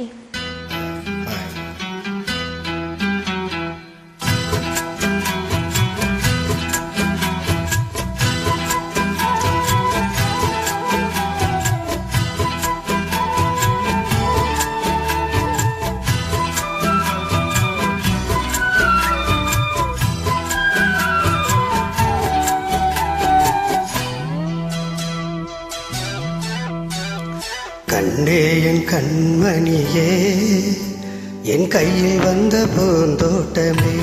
Okay. கண்டே என் கண்மணியே என் கையில் வந்த பூந்தோட்டமே.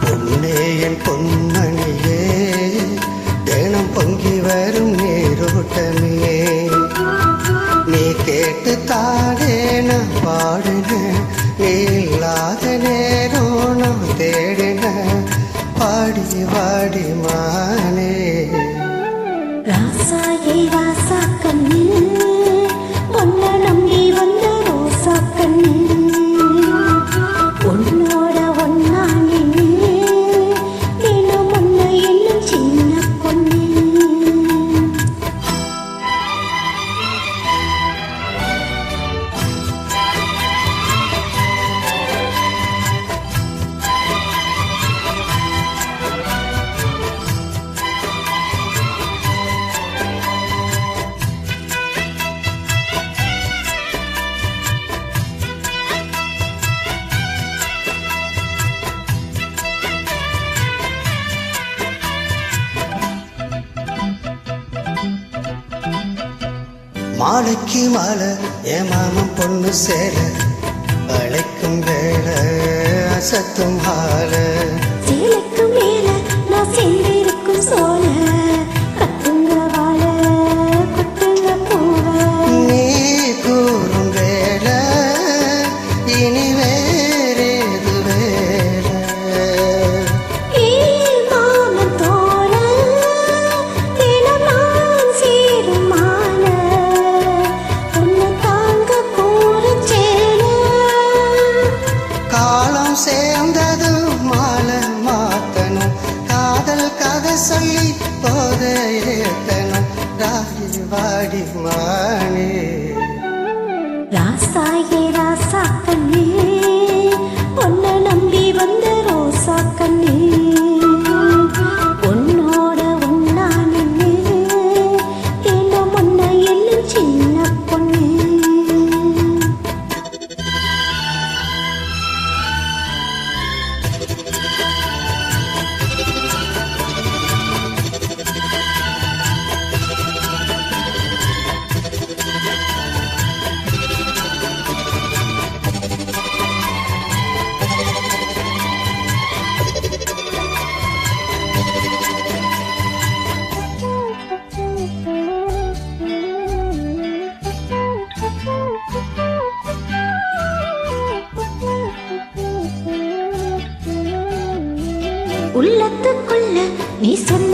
பொன்னே என் பொன் மாலைக்கு மாலை என் மாமன் பொண்ணு சேலை அழைக்கும் வேலை அசத்தும் ஆலை தாளம் சேர்ந்தது மாலை மாத்தனும். காதல் கதை சொல்லி போதையேத்தனும் ராகி வாடி மாணி உள்ளத்துக்குள்ள நீ சொன்ன